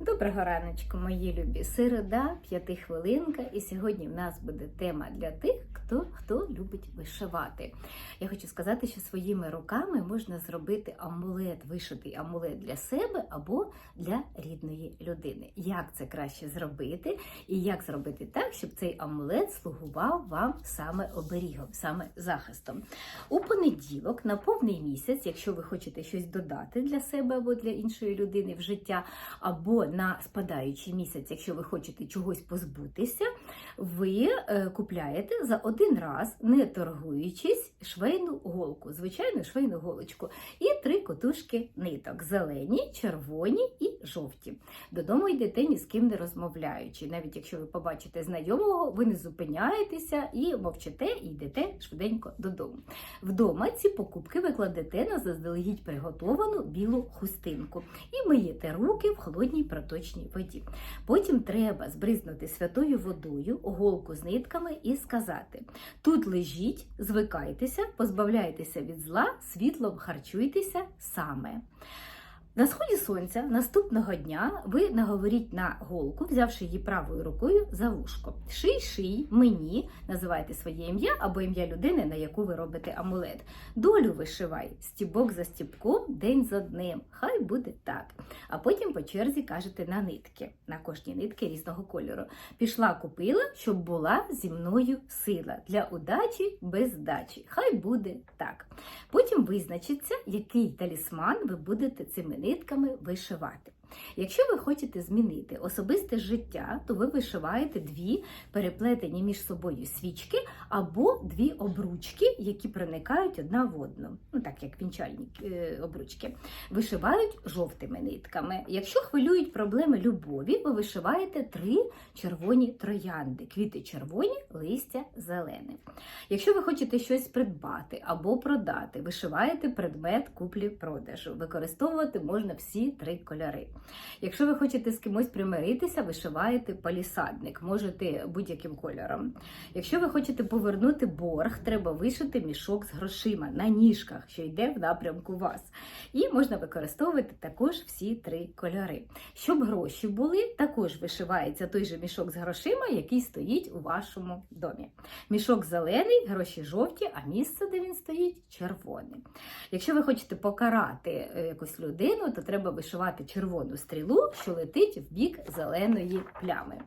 Доброго раночку, мої любі. Середа, п'ятихвилинка, і сьогодні в нас буде тема для тих, хто, хто любить вишивати. Я хочу сказати, що своїми руками можна зробити амулет, вишитий амулет для себе або для рідної людини. Як це краще зробити, і як зробити так, щоб цей амулет слугував вам саме оберігом, саме захистом. У понеділок, на повний місяць, якщо ви хочете щось додати для себе або для іншої людини в життя, або на спадаючий місяць, якщо ви хочете чогось позбутися, ви е, купляєте за один раз, не торгуючись, швейну голку, звичайну швейну голочку, і три котушки ниток: зелені, червоні і жовті. Додому йдете ні з ким не розмовляючи. Навіть якщо ви побачите знайомого, ви не зупиняєтеся і мовчите, і йдете швиденько додому. Вдома ці покупки ви кладете на заздалегідь приготовану білу хустинку і миєте руки в холодній проточній воді. Потім треба збризнути святою водою голку з нитками і сказати: тут лежіть, звикайтеся, позбавляйтеся від зла, світлом харчуйтеся саме. На сході сонця наступного дня ви наговоріть на голку, взявши її правою рукою за вушко. Ший, ший, мені, називайте своє ім'я або ім'я людини, на яку ви робите амулет. Долю вишивай, стібок за стібком, день за днем. Хай буде так. А потім по черзі кажете на нитки, на кожній нитки різного кольору. Пішла, купила, щоб була зі мною сила для удачі без здачі. Хай буде так. Потім визначиться, який талісман ви будете цими нитками вишивати. Якщо ви хочете змінити особисте життя, то ви вишиваєте дві переплетені між собою свічки або дві обручки, які проникають одна в одну, ну так як вінчальні е, обручки. Вишивають жовтими нитками. Якщо хвилюють проблеми любові, ви вишиваєте три червоні троянди, квіти червоні, листя зелене. Якщо ви хочете щось придбати або продати, вишиваєте предмет куплі-продажу. Використовувати можна всі три кольори. Якщо ви хочете з кимось примиритися, вишиваєте палісадник, можете будь-яким кольором. Якщо ви хочете повернути борг, треба вишити мішок з грошима на ніжках, що йде в напрямку вас. І можна використовувати також всі три кольори. Щоб гроші були, також вишивається той же мішок з грошима, який стоїть у вашому домі. Мішок зелений, гроші жовті, а місце, де він стоїть, червоне. Якщо ви хочете покарати е, якусь людину, то треба вишивати червону стрілу, що летить в бік зеленої плями.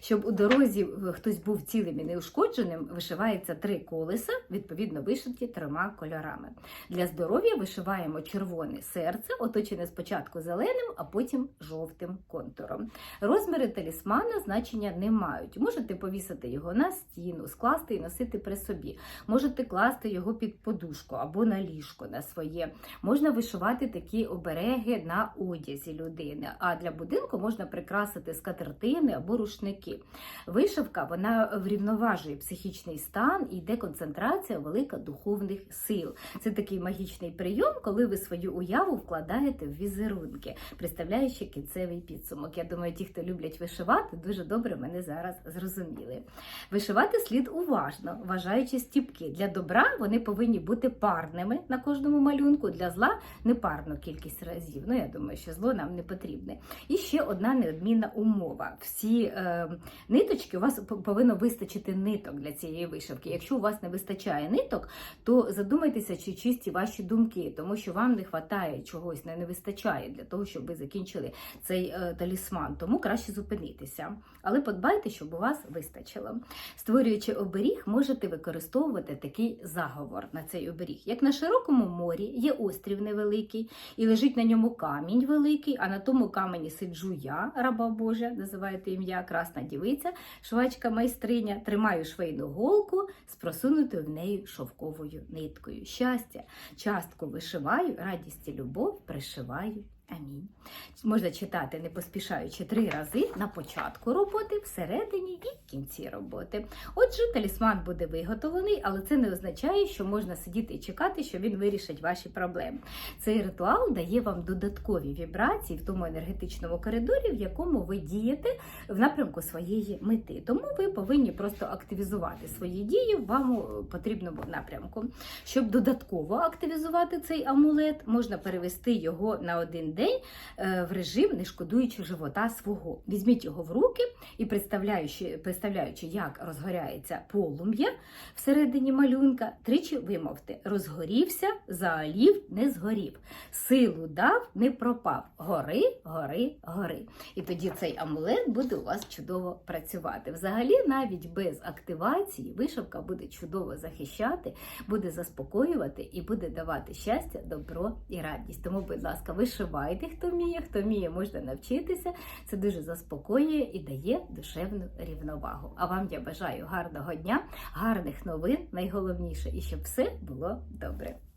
Щоб у дорозі хтось був цілим і неушкодженим, вишивається три колеса, відповідно вишиті трьома кольорами. Для здоров'я вишиваємо червоне серце, оточене спочатку зеленим, а потім жовтим контуром. Розміри талісмана значення не мають. Можете повісити його на стіну, скласти і носити при собі. Можете класти його під подушку або на ліжко на своє. Можна вишивати такі обереги на одязі людини. А для будинку можна прикрасити скатертини або рушники. Вишивка вона врівноважує психічний стан і йде концентрація велика духовних сил. Це такий магічний прийом, коли ви свою уяву вкладаєте в візерунки, представляючи кінцевий підсумок. Я думаю, ті, хто люблять вишивати, дуже добре мене зараз зрозуміли. Вишивати слід уважно, вважаючи стіпки. Для добра вони повинні бути парними на кожному малюнку, для зла непарну кількість разів. Ну, я думаю, що зло нам не потрібне. І ще одна неодмінна умова. Всі е, ниточки у вас повинно вистачити ниток для цієї вишивки. Якщо у вас не вистачає ниток, то задумайтеся, чи чисті ваші думки, тому що вам не вистачає чогось, не, вистачає для того, щоб ви закінчили цей е, талісман. Тому краще зупинитися. Але подбайте, щоб у вас вистачило. Створюючи оберіг, можете використовувати такий заговор на цей оберіг. Як на широкому морі є острів невеликий, і лежить на ньому камінь великий, а на тому камені сиджу я, раба Божа, називаєте ім'я, красна дівиця, швачка майстриня, тримаю швейну голку з просунутою в неї шовковою ниткою. Щастя, частку вишиваю, радість і любов пришиваю. Амінь. Можна читати, не поспішаючи три рази на початку роботи, всередині і в кінці роботи. Отже, талісман буде виготовлений, але це не означає, що можна сидіти і чекати, що він вирішить ваші проблеми. Цей ритуал дає вам додаткові вібрації в тому енергетичному коридорі, в якому ви дієте в напрямку своєї мети. Тому ви повинні просто активізувати свої дії в вам потрібному напрямку. Щоб додатково активізувати цей амулет, можна перевести його на один день е, в режим не шкодуючи живота свого. Візьміть його в руки і представляючи, представляючи, як розгоряється полум'я всередині малюнка, тричі вимовте: розгорівся, заалів, не згорів. Силу дав, не пропав. Гори, гори, гори. І тоді цей амулет буде у вас чудово працювати. Взагалі, навіть без активації, вишивка буде чудово захищати, буде заспокоювати і буде давати щастя, добро і радість. Тому, будь ласка, вишивайте, хто вміє, хто вміє, можна навчитися. Це дуже заспокоює і дає душевну рівновагу. А вам я бажаю гарного дня, гарних новин, найголовніше, і щоб все було добре.